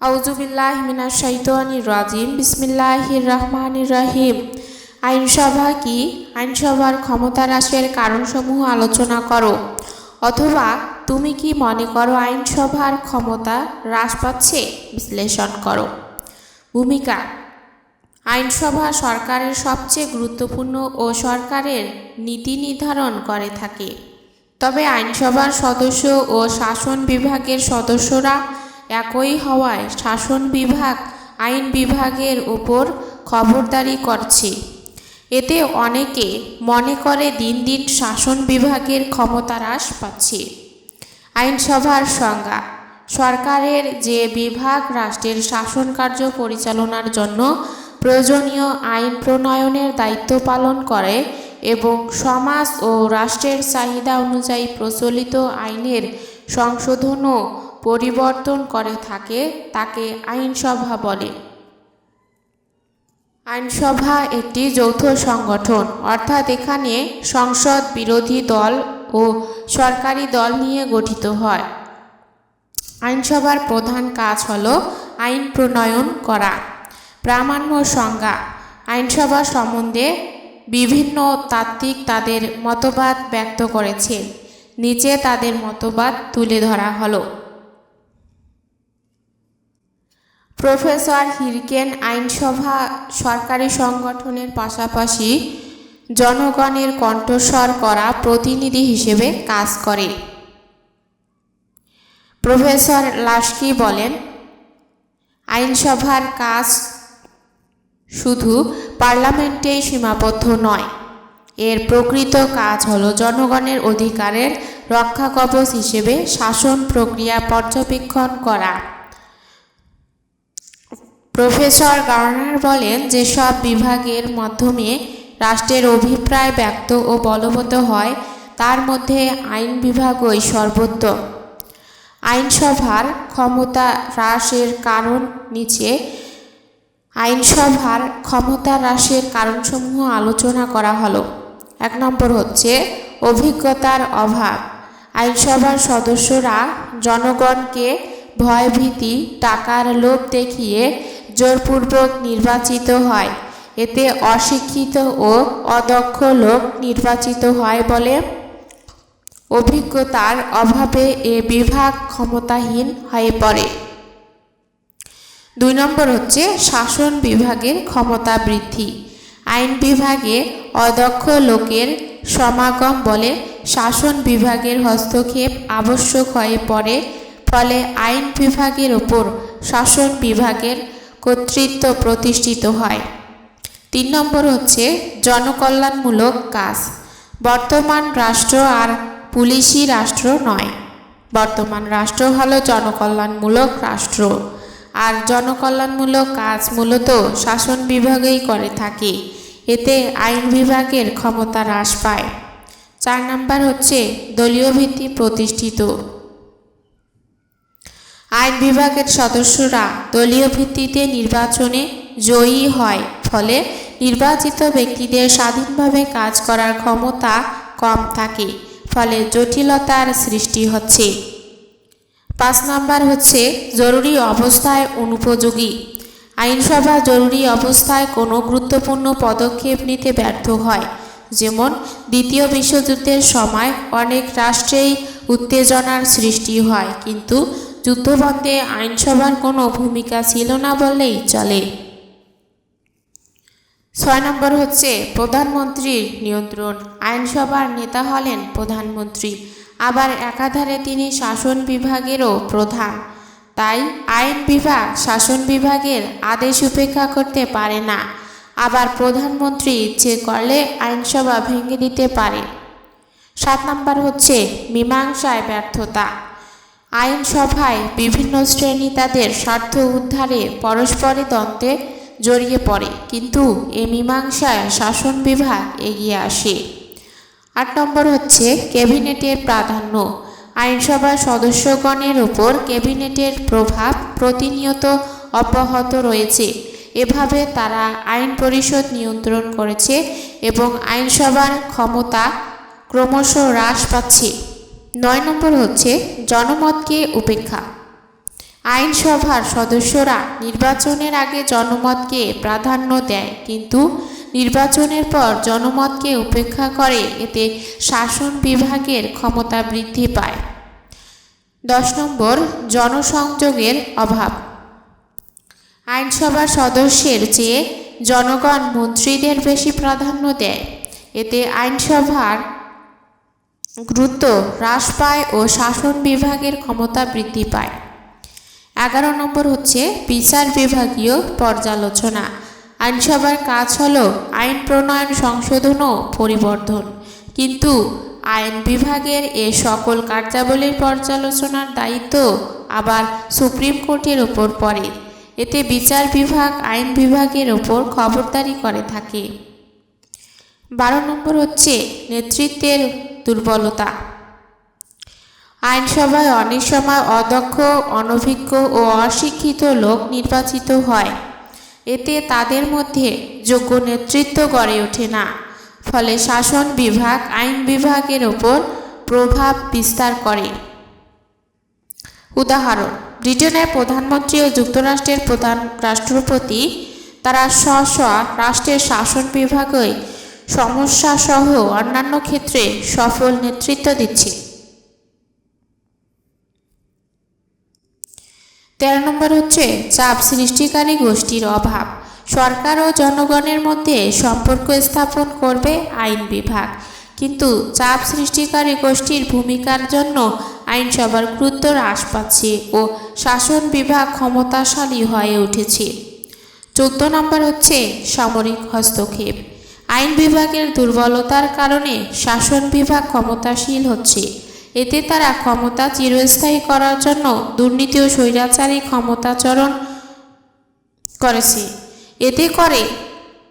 আউজুবিল্লাহ মিনাশ শাইতানির রাজিম। বিসমিল্লাহির রহমানির রহিম। আইনসভা কি? আইনসভার ক্ষমতা হ্রাসের কারণসমূহ আলোচনা করো। অথবা তুমি কি মনে করো আইনসভার ক্ষমতা হ্রাস পাচ্ছে? বিশ্লেষণ করো। ভূমিকা। আইনসভা সরকারের সবচেয়ে গুরুত্বপূর্ণ ও সরকারের নীতি নির্ধারণ করে থাকে। তবে আইনসভার সদস্য ও শাসন বিভাগের সদস্যরা একই হওয়ায় শাসন বিভাগ, আইন বিভাগের উপর খবরদারি করছে। এতে অনেকে মনে করে দিন দিন শাসন বিভাগের ক্ষমতা হ্রাস পাচ্ছে। আইনসভার সংজ্ঞা, সরকারের যে বিভাগ রাষ্ট্রের শাসন কার্য পরিচালনার জন্য প্রয়োজনীয় আইন প্রণয়নের দায়িত্ব পালন করে এবং সমাজ ও রাষ্ট্রের চাহিদা অনুযায়ী প্রচলিত আইনের সংশোধন ও পরিবর্তন করে থাকে, তাকে আইনসভা বলে। আইনসভা একটি যৌথ সংগঠন, অর্থাৎ এখানে সংসদ, বিরোধী দল ও সরকারি দল নিয়ে গঠিত হয়। আইনসভার প্রধান কাজ হল আইন প্রণয়ন করা, প্রামাণ্য সংজ্ঞা। আইনসভা সম্বন্ধে বিভিন্ন তাত্ত্বিক তাদের মতবাদ ব্যক্ত করেছেন নিচে তাদের মতবাদ তুলে ধরা হলো। প্রফেসর হিরকেন আইনসভা সরকারি সংগঠনের পাশাপাশি জনগণের কণ্ঠস্বর করা প্রতিনিধি হিসেবে কাজ করে। প্রফেসর লাস্কি বলেন, আইনসভার কাজ শুধু পার্লামেন্টেই সীমাবদ্ধ নয়, এর প্রকৃত কাজ হল জনগণের অধিকারের রক্ষাকবচ হিসেবে শাসন প্রক্রিয়া পর্যবেক্ষণ করা। প্রফেসর গার্নার বলেন যে সব বিভাগের মাধ্যমে রাষ্ট্রের অভিপ্রায় ব্যক্ত ও বলবৎ হয়, তার মধ্যে আইন বিভাগই সর্বোত্তম আইনসভার ক্ষমতা হ্রাসের কারণ নিচে। আইনসভার ক্ষমতা হ্রাসের কারণসমূহ আলোচনা করা হলো। এক নম্বর হচ্ছে অভিজ্ঞতার অভাব। আইনসভার সদস্যরা জনগণকে ভয়ভীতি, টাকার লোভ দেখিয়ে জোরপূর্বক নির্বাচিত হয়। এতে অশিক্ষিত ও অদক্ষ লোক নির্বাচিত হয় বলে অভিজ্ঞতার অভাবে এ বিভাগ ক্ষমতাহীন হয়ে পড়ে। দুই নম্বর হচ্ছে শাসন বিভাগের ক্ষমতা বৃদ্ধি। আইন বিভাগে অদক্ষ লোকের সমাগম বলে শাসন বিভাগের হস্তক্ষেপ আবশ্যক হয়ে পড়ে, ফলে আইন বিভাগের ওপর শাসন বিভাগের কর্তৃত্ব প্রতিষ্ঠিত হয়। তিন নম্বর হচ্ছে জনকল্যাণমূলক কাজ। বর্তমান রাষ্ট্র আর পুলিশি রাষ্ট্র নয়। বর্তমান রাষ্ট্র হলো জনকল্যাণমূলক রাষ্ট্র। আর জনকল্যাণমূলক কাজ মূলত শাসন বিভাগেই করে থাকে। এতে আইন বিভাগের ক্ষমতা হ্রাস পায়। চার নাম্বার হচ্ছে দলীয় ভিত্তি প্রতিষ্ঠিত। আইন বিভাগের সদস্যরা দলীয় ভিত্তিতে নির্বাচনে জয়ী হয়, ফলে নির্বাচিত ব্যক্তিদের স্বাধীনভাবে কাজ করার ক্ষমতা কম থাকে, ফলে জটিলতার সৃষ্টি হচ্ছে। পাঁচ নাম্বার হচ্ছে, জরুরি অবস্থায় অনুপযোগী। আইনসভা জরুরি অবস্থায় কোনো গুরুত্বপূর্ণ পদক্ষেপ নিতে ব্যর্থ হয়, যেমন দ্বিতীয় বিশ্বযুদ্ধের সময় অনেক রাষ্ট্রেই উত্তেজনার সৃষ্টি হয়, কিন্তু যুদ্ধবন্ধে আইনসভার কোনো ভূমিকা ছিল না বললেই চলে। ছয় নম্বর হচ্ছে প্রধানমন্ত্রীর নিয়ন্ত্রণ। আইনসভার নেতা হলেন প্রধানমন্ত্রী। আবার একাধারে তিনি শাসন বিভাগেরও প্রধান। তাই আইন বিভাগ, শাসন বিভাগের আদেশ উপেক্ষা করতে পারে না। আবার প্রধানমন্ত্রী ইচ্ছে করলে আইনসভা ভেঙে দিতে পারে। সাত নম্বর হচ্ছে মীমাংসায় ব্যর্থতা। আইনসভায় বিভিন্ন শ্রেণি তাদের স্বার্থ উদ্ধারে পরস্পরের দ্বন্দ্বে জড়িয়ে পড়ে, কিন্তু এ মীমাংসায় শাসন বিভাগ এগিয়ে আসে। আট নম্বর হচ্ছে ক্যাবিনেটের প্রাধান্য। আইনসভার সদস্যগণের উপর ক্যাবিনেটের প্রভাব প্রতিনিয়ত অব্যাহত রয়েছে। এভাবে তারা আইন পরিষদ নিয়ন্ত্রণ করেছে এবং আইনসভার ক্ষমতা ক্রমশ হ্রাস পাচ্ছে। নয় নম্বর হচ্ছে জনমতকে উপেক্ষা। আইনসভার সদস্যরা নির্বাচনের আগে জনমতকে প্রাধান্য দেয়, কিন্তু নির্বাচনের পর জনমতকে উপেক্ষা করে, এতে শাসন বিভাগের ক্ষমতা বৃদ্ধি পায়। দশ নম্বর, জনসংযোগের অভাব। আইনসভার সদস্যের চেয়ে জনগণ মন্ত্রীদের বেশি প্রাধান্য দেয়, এতে আইনসভার গুরুত্ব হ্রাস পায় ও শাসন বিভাগের ক্ষমতা বৃদ্ধি পায়। এগারো নম্বর হচ্ছে বিচার বিভাগীয় পর্যালোচনা। আইনসভার কাজ হল আইন প্রণয়ন, সংশোধন ও পরিবর্ধন কিন্তু আইন বিভাগের এ সকল কার্যাবলীর পর্যালোচনার দায়িত্ব আবার সুপ্রিম কোর্টের ওপর পড়ে। এতে বিচার বিভাগ আইন বিভাগের ওপর খবরদারি করে থাকে। বারো নম্বর হচ্ছে নেতৃত্বের দুর্বলতা। আইনসভায় অনেক সময় অদক্ষ, অনভিজ্ঞ ও অশিক্ষিত লোক নির্বাচিত হয়। এতে তাদের মধ্যে যোগ্য নেতৃত্ব গড়ে ওঠে না। ফলে শাসন বিভাগ, আইন বিভাগের ওপর প্রভাব বিস্তার করে। উদাহরণ, ব্রিটেনের প্রধানমন্ত্রী ও যুক্তরাষ্ট্রের প্রধান রাষ্ট্রপতি তারা স্ব স্ব রাষ্ট্রের শাসন বিভাগে সমস্যাসহ অন্যান্য ক্ষেত্রে সফল নেতৃত্ব দিচ্ছে। তেরো নম্বর হচ্ছে চাপ সৃষ্টিকারী গোষ্ঠীর অভাব। সরকার ও জনগণের মধ্যে সম্পর্ক স্থাপন করবে আইন বিভাগ। কিন্তু চাপ সৃষ্টিকারী গোষ্ঠীর ভূমিকার জন্য আইনসভার গুরুত্ব হ্রাস পাচ্ছে ও শাসন বিভাগ ক্ষমতাশালী হয়ে উঠেছে। চোদ্দ নম্বর হচ্ছে সামরিক হস্তক্ষেপ। আইন বিভাগের দুর্বলতার কারণে শাসন বিভাগ ক্ষমতাশীল হচ্ছে। এতে তারা ক্ষমতা চিরস্থায়ী করার জন্য দুর্নীতি ও স্বৈরাচারী ক্ষমতাচরণ করেছে। এতে করে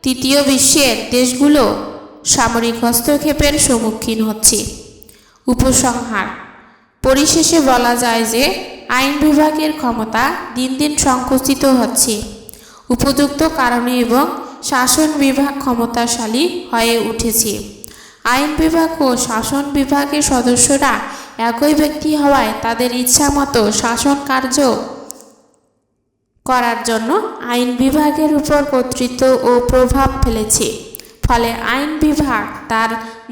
তৃতীয় বিশ্বের দেশগুলো সামরিক হস্তক্ষেপের সম্মুখীন হচ্ছে। উপসংহার, পরিশেষে বলা যায় যে আইন বিভাগের ক্ষমতা দিন দিন সংকুচিত হচ্ছে। উপযুক্ত কারণে এবং শাসন বিভাগ ক্ষমতাশালী হয়ে উঠেছে। আইন বিভাগ ও শাসন বিভাগের সদস্যরা একই ব্যক্তি হওয়ায় তাদের ইচ্ছামতো শাসন কার্য করার জন্য আইন বিভাগের উপর কর্তৃত্ব ও প্রভাব ফেলেছে। ফলে আইন বিভাগ তার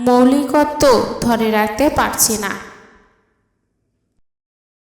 মৌলিকত্ব ধরে রাখতে পারছে না।